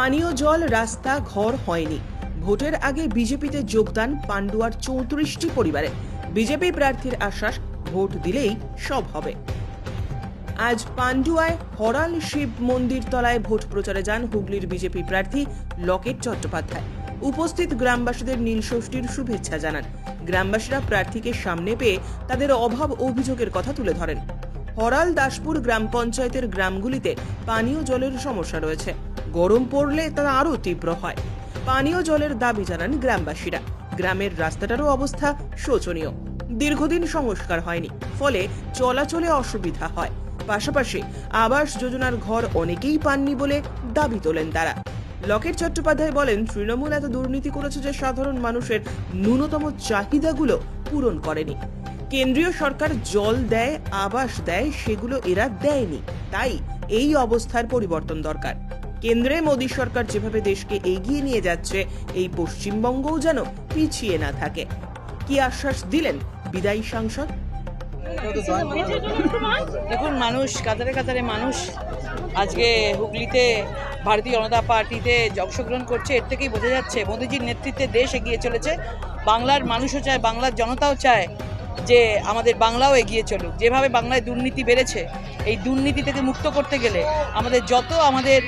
পানীয় জল রাস্তা, ঘর হয়নি। ভোটের আগে বিজেপিতে যোগদান পান্ডুয়ার চৌত্রিশটি পরিবারে। বিজেপি প্রার্থীর আশ্বাস, ভোট দিলেই সব হবে। আজ পান্ডুয়ায় হরাল শিব মন্দির তলায় ভোট প্রচারে যান হুগলির বিজেপি প্রার্থী লকেট চট্টোপাধ্যায়। উপস্থিত গ্রামবাসীদের নীলষষ্ঠীর শুভেচ্ছা জানান। গ্রামবাসীরা প্রার্থীকে সামনে পেয়ে তাদের অভাব অভিযোগের কথা তুলে ধরেন। হরাল দাসপুর গ্রাম পঞ্চায়েতের গ্রামগুলিতে পানীয় জলের সমস্যা রয়েছে। গরম পড়লে তা আরও তীব্র হয়। পানীয় জলের দাবি জানান গ্রামবাসীরা। গ্রামের রাস্তাটারও অবস্থা শোচনীয়। দীর্ঘদিন সংস্কার হয়নি, ফলে চলাচলে অসুবিধা হয়। পাশাপাশি আবাস যোজনার ঘর অনেকেই পাননি বলে দাবি তোলেন তারা। লকেট চট্টোপাধ্যায় বলেন, তৃণমূল এত দুর্নীতি করেছে যে সাধারণ মানুষের ন্যূনতম চাহিদাগুলো পূরণ করেনি। কেন্দ্রীয় সরকার জল দেয়, আবাস দেয়, সেগুলো এরা দেয়নি। তাই এই অবস্থার পরিবর্তন দরকার। কেন্দ্রে মোদী সরকার যেভাবে দেশকে এগিয়ে নিয়ে যাচ্ছে, এই পশ্চিমবঙ্গও যেন পিছিয়ে না থাকে। কি আশ্বাস দিলেন বিদায়ী সাংসদ? দেখুন, মানুষ, কাতারে কাতারে মানুষ আজকে হুগলিতে ভারতীয় জনতা পার্টিতে অংশগ্রহণ করছে, এর থেকেই বোঝা যাচ্ছে, মোদীজির নেতৃত্বে দেশ এগিয়ে চলেছে। বাংলার মানুষও চায়, বাংলার জনতাও চায় যে আমাদের বাংলাও এগিয়ে চলুক। যেভাবে বাংলায় দুর্নীতি বেড়েছে, এই দুর্নীতি থেকে মুক্ত করতে গেলে আমাদের যত আমাদের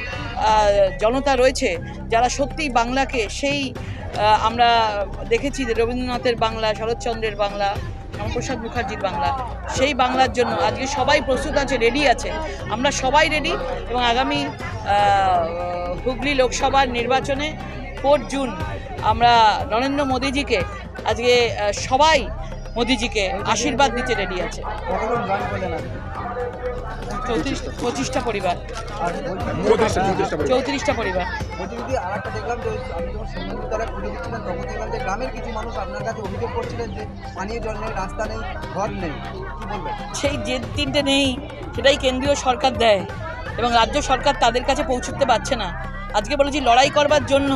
জনতা রয়েছে, যারা সত্যিই বাংলাকে সেই আমরা দেখেছি রবীন্দ্রনাথের বাংলা, শরৎচন্দ্রের বাংলা, শ্যামাপ্রসাদ মুখার্জির বাংলা, সেই বাংলার জন্য আজকে সবাই প্রস্তুত আছে রেডি আছে। আমরা সবাই রেডি এবং আগামী হুগলি লোকসভার নির্বাচনে ফোর জুন আমরা নরেন্দ্র মোদীজিকে আজকে সবাই মোদীজিকে আশীর্বাদ দিতে রেডি আছে? চৌত্রিশ পঁচিশটা পরিবার। চৌত্রিশটা পরিবার। বলছি আর একটা দেখলাম যে আপনি যখন সমুদ্র দ্বারা পুজো দিচ্ছিলেন তখন দেখলাম যে গ্রামের কিছু মানুষ আপনার কাছে অভিযোগ করছিলেন যে পানীয় জল নেই রাস্তা নেই ঘর নেই। কি বলবেন? সেই যে তিনটে নেই সেটাই কেন্দ্রীয় সরকার দেয় এবং রাজ্য সরকার তাদের কাছে পৌঁছতে পারছে না। আজকে বলেছি লড়াই করবার জন্য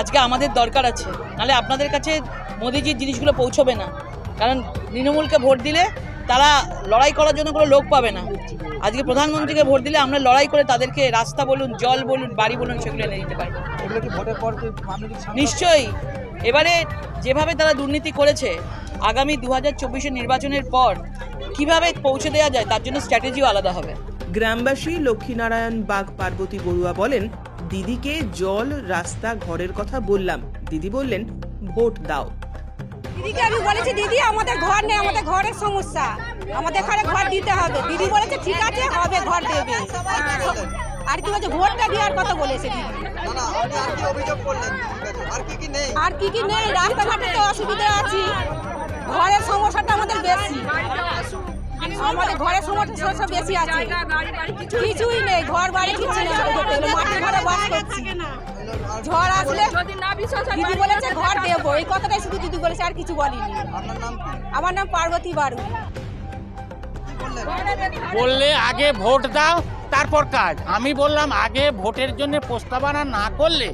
আজকে আমাদের দরকার আছে। নাহলে আপনাদের কাছে মোদিজির জিনিসগুলো পৌঁছবে না। কারণ তৃণমূলকে ভোট দিলে তারা লড়াই করার জন্য কোনো লোক পাবে না। আজকে প্রধানমন্ত্রীকে ভোট দিলে আমরা লড়াই করে তাদেরকে রাস্তা বলুন জল বলুন বাড়ি বলুন সেগুলো এনে দিতে পারি। নিশ্চয়ই। এবারে যেভাবে তারা দুর্নীতি করেছে আগামী দু হাজার চব্বিশের নির্বাচনের পর কীভাবে পৌঁছে দেওয়া যায় তার জন্য স্ট্র্যাটেজিও আলাদা হবে। গ্রামবাসী লক্ষ্মীনারায়ণ বাগ পার্বতী বড়ুয়া বলেন দিদিকে জল রাস্তা ঘরের কথা বললাম। দিদি বললেন ভোট দাও। দিদিকে আমি বলেছি দিদি আমাদের ঘর নেই আমাদের ঘরের সমস্যা। আমাদের ঘরে ঘর দিতে হবে। দিদি বলেছে ঠিক আছে হবে ঘর দেবে। আর কি বলছে ভোটটা দেওয়ার কথা বলেছে আর কি কি নেই? রাস্তাঘাটে তো অসুবিধা আছে। ঘরের সমস্যাটা আমাদের বেশি। আমাদের ঘরের সমস্যা বেশি আছে। কিছুই নেই ঘর বাড়ি কিছু নেই। আমাদের ঘরে বাস করছি। ঝড় আসলে দিদি বলেছে ঘর দেবো। এই কথাটাই শুধু দিদি বলেছে আর কিছু বলিনি। আপনার নাম কি? আমার নাম পার্বতী বারু। বললে আগে ভোট দাও তারপর কাজ। আমি বললাম আগে ভোটের জন্য প্রস্তাবনা না করলে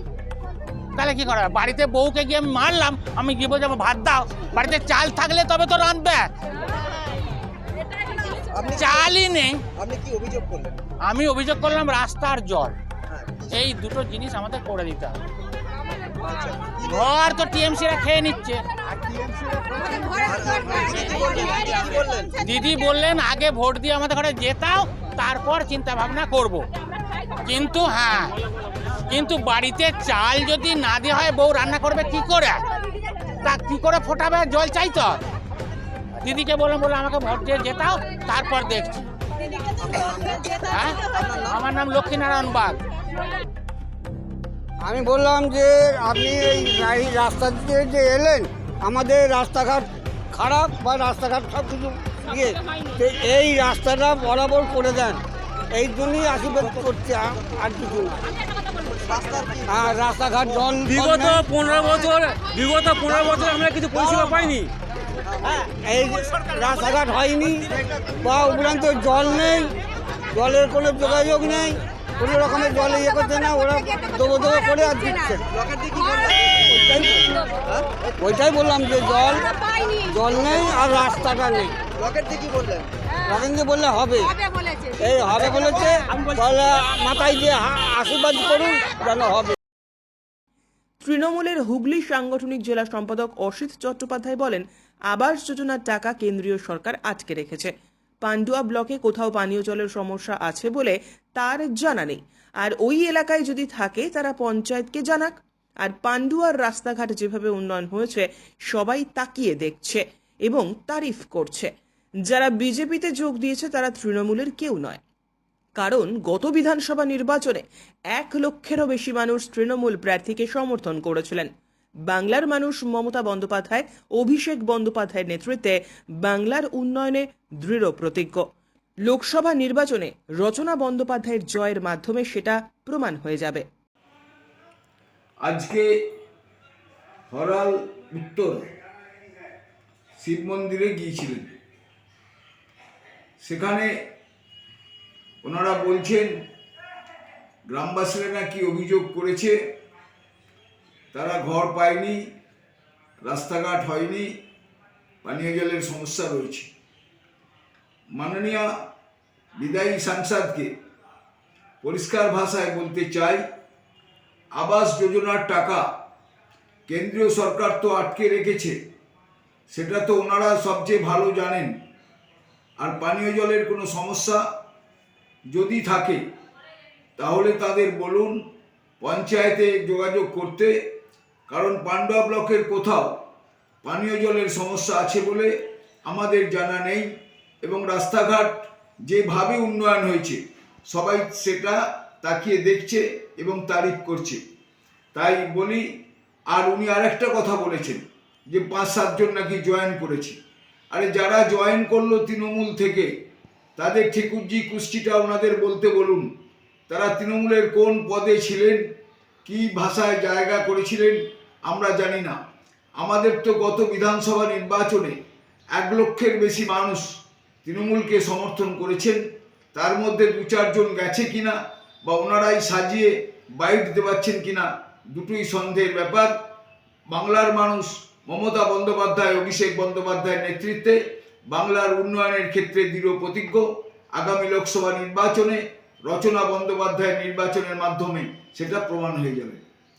তাহলে কি করা বাড়িতে বউকে গিয়ে আমি মারলাম আমি গিয়ে বলছি ভাত দাও। বাড়িতে চাল থাকলে তবে তো রাঁধবে। চালই নেই আপনি কি অভিযোগ করলেন? আমি অভিযোগ করলাম রাস্তা আর জল। হ্যাঁ এই দুটো জিনিস আমাদের করে দিতে হবে। আচ্ছা ঘর তো টিএমসিরা খেয়ে নিচ্ছে। দিদি বললেন? আগে ভোট দিয়ে আমাদের ঘরে যেতাও তারপর চিন্তা ভাবনা করব। কিন্তু হ্যাঁ কিন্তু বাড়িতে চাল যদি না দেওয়া হয় বউ রান্না করবে কি করে? তা কি করে ফোটাবে? জল চাই তো দিদিকে বললাম বলে আমাকে ভোট দিয়ে যেতাও তারপর দেখছি। হ্যাঁ? আমার নাম লক্ষ্মীনারায়ণ বাগ। আমি বললাম যে আপনি এই রাস্তা দিয়ে যে এলেন আমাদের রাস্তাঘাট খারাপ বা রাস্তাঘাট সব কিছু ইয়ে এই রাস্তাটা বরাবর করে দেন। এই জন্যই আশীর্বাদ করছি আর- আর কিছু না। আর রাস্তাঘাট জল বিগত পনেরো বছর বিগত পনেরো বছর আমরা কিছু পরিষেবা পাইনি। এই রাস্তাঘাট হয়নি বা উপরান্ত জল নেই, জলের কোনো যোগাযোগ নেই, কোনো রকমের জল ইয়ে করছে না, ওরা দোবো দোবো করে আর দিচ্ছে। ওইটাই বললাম যে জল জল নেই আর রাস্তাটা নেই। বললে হবে। এই হবে বলেছে, তাহলে মাথায় দিয়ে আশীর্বাদ করুন, যেন হবে। তৃণমূলের হুগলি সাংগঠনিক জেলা সম্পাদক অসিত চট্টোপাধ্যায় বলেন আবাস যোজনার টাকা কেন্দ্রীয় সরকার আটকে রেখেছে। পান্ডুয়া ব্লকে কোথাও পানীয় জলের সমস্যা আছে বলে তার জানা নেই। আর ওই এলাকায় যদি থাকে, তারা পঞ্চায়েতকে জানাক। আর পান্ডুয়ার রাস্তাঘাট যেভাবে উন্নয়ন হয়েছে, সবাই তাকিয়ে দেখছে এবং তারিফ করছে। যারা বিজেপিতে যোগ দিয়েছে, তারা তৃণমূলের কেউ নয়। কারণ গত বিধানসভা নির্বাচনে এক লক্ষেরও বেশি মানুষ তৃণমূল প্রার্থীকে সমর্থন করেছিলেন। বাংলার মানুষ মমতা বন্দ্যোপাধ্যায়, অভিষেক বন্দ্যোপাধ্যায়ের নেতৃত্বে বাংলার উন্নয়নে দৃঢ় প্রতিজ্ঞ। লোকসভা নির্বাচনে রচনা বন্দ্যোপাধ্যায়ের জয়ের মাধ্যমে সেটা প্রমাণ হয়ে যাবে। আজকে হরাল উত্তর শিব মন্দিরে গিয়েছিলেন। সেখানে ওনারা বলছেন, গ্রামবাসীরা নাকি অভিযোগ করেছে তারা ঘর পায়নি, রাস্তাঘাট হয়নি, পানীয় জলের সমস্যা রয়েছে। মাননীয় বিদায়ী সাংসদকে পরিষ্কার ভাষায় বলতে চাই, আবাস যোজনার টাকা কেন্দ্রীয় সরকার তো আটকে রেখেছে, সেটা তো ওনারা সবচেয়ে ভালো জানেন। আর পানীয় জলের কোনো সমস্যা যদি থাকে, তাহলে তাদের বলুন, পঞ্চায়েতে যোগাযোগ করতে কারণ পান্ডুয়া ব্লকের কোথাও পানীয় জলের সমস্যা আছে বলে আমাদের জানা নেই এবং রাস্তাঘাট যেভাবে উন্নয়ন হয়েছে, সবাই সেটা তাকিয়ে দেখছে এবং তারিফ করছে। তাই বলি, আর উনি আরেকটা কথা বলেছেন, যে পাঁচ সাতজন নাকি জয়েন করেছে। আরে যারা জয়েন করল তৃণমূল থেকে, তাদের ঠিকুজি কুষ্টিটা ওনাদের বলতে বলুন, তারা তৃণমূলের কোন পদে ছিলেন কি ভাষায় জায়গা করেছিলেন আমরা জানি না। আমাদের তো গত বিধানসভা নির্বাচনে এক লক্ষের বেশি মানুষ তৃণমূলকে সমর্থন করেছেন। তার মধ্যে দু চারজন গেছে কিনা বা ওনারাই সাজিয়ে বাইট দিতে পারছেন কিনা দুটোই সন্দেহের ব্যাপার। বাংলার মানুষ মমতা বন্দ্যোপাধ্যায়, অভিষেক বন্দ্যোপাধ্যায়ের নেতৃত্বে বাংলার উন্নয়নের ক্ষেত্রে দৃঢ় প্রতিজ্ঞ। আগামী লোকসভা নির্বাচনে রচনা বন্দ্যোপাধ্যায়ের নির্বাচনের মাধ্যমে সেটা প্রমাণ হয়ে যাবে।